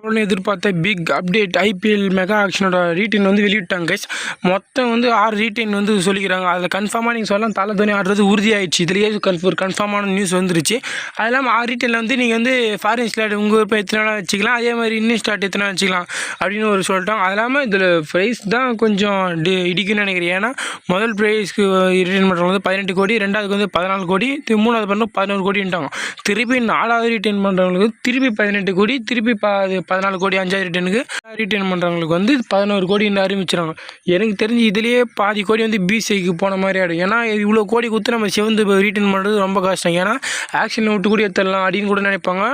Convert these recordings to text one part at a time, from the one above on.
அவனு எதிர்பார்த்த big update IPL mega ஆக்ஷனோட ரீட்டைன் வந்து வெளியிட்டாங்க கைஸ் மொத்தம் வந்து ஆறு ரீட்டைன் வந்து சொல்லிக்கிறாங்க. அதில் கன்ஃபார்மாக நீங்கள் சொல்லலாம் தலை தோனி ஆடுறது உறுதியாயிடுச்சு. இதுலேயே கன்ஃப ஒரு கன்ஃபார்மான நியூஸ் வந்துருச்சு. அது இல்லாமல் ஆறு ரீட்டைனில் வந்து நீங்கள் வந்து ஃபாரின் ஸ்லாட் உங்கள் விருப்பம் எத்தனை நாளாக வச்சுக்கலாம் அதே மாதிரி இன்னும் ஸ்டார்ட் எத்தனை வச்சுக்கலாம் அப்படின்னு ஒரு சொல்லிட்டாங்க. அது இல்லாமல் இதில் ப்ரைஸ் தான் கொஞ்சம் டி இடிக்குன்னு நினைக்கிறேன். ஏன்னா முதல் ப்ரைஸ்க்கு ரிட்டர்ன் பண்ணுறவங்க வந்து பதினெட்டு கோடி ரெண்டாவதுக்கு வந்து பதினாலு கோடி மூணாவது பண்ண பதினோரு கோடின்ட்டாங்க. திருப்பி நாலாவது ரிட்டர்ன் பண்ணுறவங்களுக்கு திருப்பி பதினெட்டு கோடி திருப்பி பா பதினாலு கோடி அஞ்சாயிரம் டன்னுக்கு ரிட்டர்ன் பண்ணுறவங்களுக்கு வந்து பதினோரு கோடின்னு அறிவிச்சிடறாங்க எனக்கு தெரிஞ்சு இதுலேயே பாதி கோடி வந்து பிசிஐக்கு போன மாதிரி ஆகிடும் ஏன்னா இவ்வளோ கோடி கொடுத்து நம்ம சிவந்து ரீட்டைன் பண்ணுறது ரொம்ப கஷ்டம். ஏன்னா ஆக்ஷன் விட்டு கூட எடுத்துடலாம் அப்படின்னு கூட நினைப்பாங்க.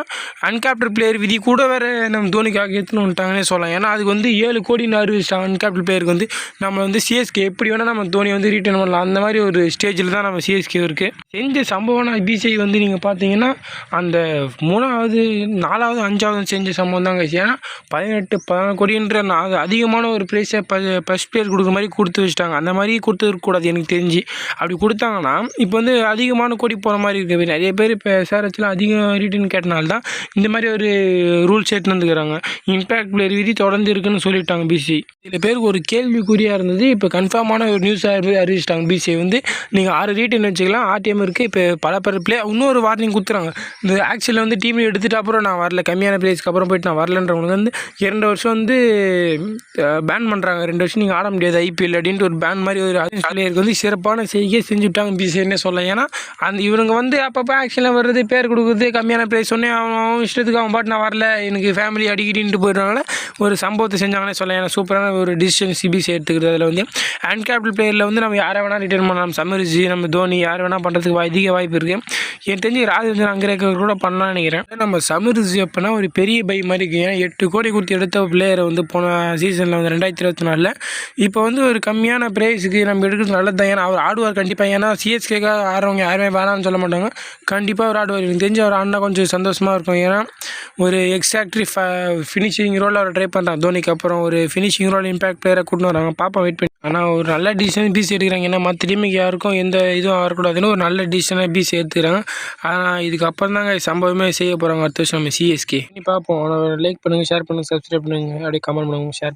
அன்கேப்டர் பிளேயர் விதி கூட வேறு நம்ம தோனிக்காக எடுத்துன்னு வந்துட்டாங்கன்னே சொல்லலாம். ஏன்னா அதுக்கு வந்து ஏழு கோடின்னு அறிவிச்சிட்டாங்க அன்கேப்டர் பிளேயருக்கு வந்து. நம்ம வந்து சிஎஸ்கே எப்படி வேணால் நம்ம தோனி வந்து ரிட்டர்ன் பண்ணலாம். அந்த மாதிரி ஒரு ஸ்டேஜில் தான் நம்ம சிஎஸ்கே இருக்குது செஞ்ச சம்பவம்னா பிசிஐ வந்து நீங்கள் பார்த்தீங்கன்னா அந்த மூணாவது நாலாவது அஞ்சாவது செஞ்ச சம்பவம் தாங்க ஏன்னா பதினெட்டு பதினாலு கொரியன்ற நான் அது அதிகமான ஒரு ப்ரைஸை ஃபஸ்ட் பிளேயர் கொடுக்குற மாதிரி கொடுத்து வச்சுட்டாங்க. அந்த மாதிரி கொடுத்துருக்கக்கூடாது எனக்கு தெரிஞ்சு. அப்படி கொடுத்தாங்கன்னா இப்போ வந்து அதிகமான கோடி போகிற மாதிரி இருக்குது நிறைய பேர் இப்போ சேரத்தில் அதிகம் ரிட்டர்ன் கேட்டனால தான் இந்த மாதிரி ஒரு ரூல்ஸ் எடுத்துன்னு வந்துக்கிறாங்க. இம்பேக்ட் பிளேயர் விதி தொடர்ந்து இருக்குன்னு சொல்லிட்டாங்க பிசி சில பேருக்கு ஒரு கேள்விக்குறியாக இருந்தது. இப்போ கன்ஃபார்மான ஒரு நியூஸாக அறிவிச்சிட்டாங்க பிசிஐ வந்து நீங்கள் ஆறு ரீட்டன் வச்சுக்கலாம். ஆர்டிஎம் இருக்குது இப்போ பல பேர் பிளே இன்னொரு வார்னிங் கொடுத்துறாங்க. இந்த ஆக்சுவலில் வந்து டீம் எடுத்துகிட்டு அப்புறம் நான் வரல. கம்மியான ப்ரைஸ்க்கு அப்புறம் போயிட்டு நான் வரலன்றவங்களுக்கு வந்து இரண்டு வருஷம் வந்து பேன் பண்ணுறாங்க ரெண்டு வருஷம் நீங்கள் ஆட முடியாது ஐபிஎல் அப்படின்ட்டு ஒரு பேன் மாதிரி ஒரு பிளேயருக்கு வந்து சிறப்பான செய்கை செஞ்சுட்டாங்க பிசிஐன்னே சொல்லலாம் ஏன்னா அந்த இவங்க வந்து அப்பப்போ ஆக்ஷனில் வர்றது பேர் கொடுக்குறது கம்மியான ப்ரைஸ் சொன்னே அவன் அவன் இஷ்டத்துக்கு அவன் பாட்டு நான் வரல எனக்கு ஃபேமிலி அடிக்கடின்ட்டு போயிடுறாங்களே ஒரு சம்பவத்தை செஞ்சாங்கன்னே சொல்லலாம். ஏன்னா சூப்பரான ஒரு டிசிஷன் சிபிசி எடுத்துக்கிறது அதில் வந்து. ஹேண்ட் கேபிட்டல் பிளேயரில் வந்து நம்ம யாரை வேணால் ரிட்டர்ன் பண்ணலாம். சமரிஜி நம்ம தோனி யார் வேணால் பண்ணுறதுக்கு அதிக வாய்ப்பு இருக்குது எனக்கு தெரிஞ்சு ராஜேந்திரன் அங்கரேக்கர் கூட பண்ணலாம்னு நினைக்கிறேன். நம்ம சமீர் அப்போனா ஒரு பெரிய பை மாதிரி இருக்கு. ஏன்னா எட்டு கோடி கொடுத்து எடுத்த பிளேயரை வந்து போன சீசனில் வந்து ரெண்டாயிரத்தி இருபத்தி நாலில். இப்போ வந்து ஒரு கம்மியான ப்ரைஸுக்கு நம்ம எடுக்கிறது நல்லது தான் ஏன்னா அவர் ஆடுவார் கண்டிப்பாக ஏன்னா சிஎஸ்கேக்காக ஆடுறவங்க யாருமே வேணாம்னு சொல்ல மாட்டாங்க. கண்டிப்பாக அவர் ஆடுவார். எனக்கு தெரிஞ்சு அவர் ஆடினா கொஞ்சம் சந்தோஷமாக இருக்கும். ஏன்னா ஒரு எக்ஸாக்ட்லி ஃபினிஷிங் ரோல் அவர் ட்ரை பண்ணுறான் தோனிக்கு அப்புறம் ஒரு ஃபினிஷிங் ரோல் இம்பாக்ட் பிளேயரை கூட்டின்னு வராங்க பாப்பா வெயிட் பண்ணி ஆனால் ஒரு நல்ல டிசிஷன் பிசி எடுக்கிறாங்க. ஏன்னா மற்ற டீமுக்கு யாருக்கும் எந்த இதுவும் வரக்கூடாதுன்னு ஒரு நல்ல டிசிஷனாக பிசி எடுத்துக்கிறாங்க. ஆனால் இதுக்கப்புறம் தாங்க சம்பவமே செய்ய போகிறாங்க அடுத்த வருஷம் நம்ம சிஎஸ்கே பார்ப்போம். லைக் பண்ணுங்கள் ஷேர் பண்ணுங்கள் சப்ஸ்கிரைப் பண்ணுங்கள் அப்படியே கமெண்ட் பண்ணுங்கள் ஷேர்